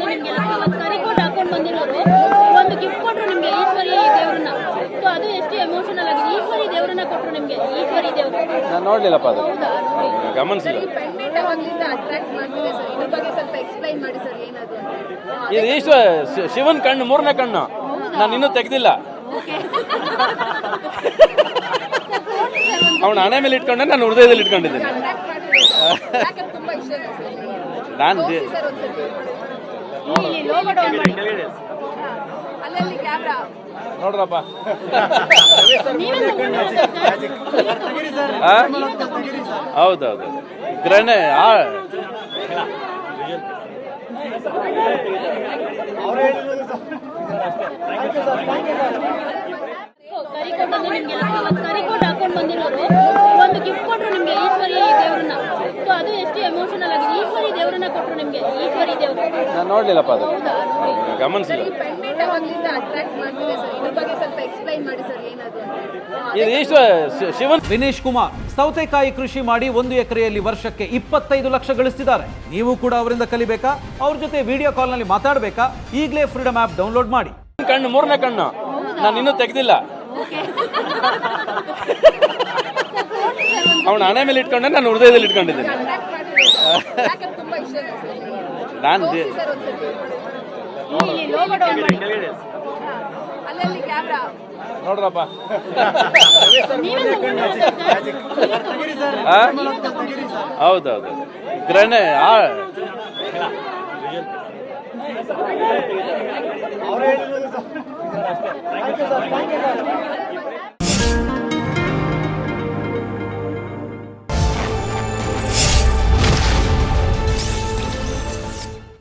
ಬಂದು ನಿಮ್ಗೆ ಇವತ್ತು ಕರಿಕೋಟ್ ಹಾಕೊಂಡು ಬಂದಿರೋರು. ಒಂದು ಗಿಫ್ಟ್ ಕೊಟ್ರು ನಿಮ್ಗೆ ಈಶ್ವರಿ ದೇವ್ರನ್ನ. ಸೊ ಅದು ಎಷ್ಟು ಎಮೋಷನಲ್ ಆಗಿದೆ. ಈಶ್ವರಿ ದೇವ್ರನ್ನ ಕೊಟ್ರು ನಿಮ್ಗೆ. ಈಶ್ವರಿ ದೇವ್ರು. ನಾನು ನೋಡ್ಲಿಲ್ಲಪ್ಪ ಅದು. ಗಮನಿಸಿಲ್ಲ. ಈ ಪೆಂಡೆಂಟ್ ಅವಾಗ್ಲಿಂದ ಅಟ್ರಾಕ್ಟ್ ಮಾಡ್ತಿದೆ ಸರ್. ಇದ್ರ ಬಗ್ಗೆ ಸ್ವಲ್ಪ ಎಕ್ಸ್ಪ್ಲೈನ್ ಮಾಡಿ ಸರ್ ಏನದು ಅಂತ. ಇದು ಈಶ್ವರ ಶಿ- ಶಿವನ್ ಕಣ್ಣು ಮೂರನೇ ಕಣ್ಣು. ನಾನು ಇನ್ನೂ ತೆಗ್ದಿಲ್ಲ. ಅವನ ಹಣೆ ಮೇಲೆ ಇಟ್ಕೊಂಡೆ ನಾನು ಹೃದಯದಲ್ಲಿ ಇಟ್ಕೊಂಡಿದ್ದೀನಿ. ನಾನು ನೋಡ್ರಪ್ಪ? ಹೌದೌದು. ಗ್ರಹಣ ಆ ಕರಿಕೋಟ್ ಬಂದು ನಿಮ್ಗೆ ಇವತ್ತು ಕರಿಕೋಟ್ ಹಾಕೊಂಡು ಬಂದಿರೋರು ಒಂದು ಗಿಫ್ಟ್ ಕೊಟ್ರು ನಿಮ್ಗೆ ಈಶ್ವರಿ ದೇವ್ರನ್ನ ಸೊ ಅದು ಎಷ್ಟು ಎಮೋಷನಲ್ ಆಗಿದೆ ನಾನು ನೋಡ್ಲಿಲ್ಲಪ್ಪ ಅದು. ಗಮನಿಸಿಲ್ಲ ಈ ಪೆಂಡೆಂಟ್ ಅವಾಗ್ಲಿಂದ ಅಟ್ರಾಕ್ಟ್ ಮಾಡ್ತಿದೆ ಸರ್. ಇದ್ರ ಬಗ್ಗೆ ಸ್ವಲ್ಪ ಎಕ್ಸ್ಪ್ಲೈನ್ ಮಾಡಿ ಸರ್ ಏನದು ಅಂತ. ಇದು ಈಶ್ವ ಶಿವನ್ ವಿನೇಶ್ ಕುಮಾರ್ ಸೌತೆಕಾಯಿ ಕೃಷಿ ಮಾಡಿ ಒಂದು ಎಕರೆಯಲ್ಲಿ ವರ್ಷಕ್ಕೆ ಇಪ್ಪತ್ತೈದು ಲಕ್ಷ ಗಳಿಸ್ತಿದ್ದಾರೆ. ನೀವು ಕೂಡ ಅವರಿಂದ ಕಲಿಬೇಕಾ? ಅವ್ರ ಜೊತೆ ವಿಡಿಯೋ ಕಾಲ್ನಲ್ಲಿ ಮಾತಾಡಬೇಕಾ? ಈಗಲೇ ಫ್ರೀಡಮ್ ಆ್ಯಪ್ ಡೌನ್ಲೋಡ್ ಮಾಡಿ. ಕಣ್ಣು ಮೂರನೇ ಕಣ್ಣು. ನಾನು ಇನ್ನೂ ತೆಗ್ದಿಲ್ಲ. ಅವನ ಹಣೆ ಮೇಲೆ ಇಟ್ಕೊಂಡೆ ನಾನು ಹೃದಯದಲ್ಲಿ ಇಟ್ಕೊಂಡಿದ್ದೀನಿ. ನಾನು ನೋಡ್ರಪ್ಪ? ಹೌದೌದು ಗ್ರಹಣ ಆ.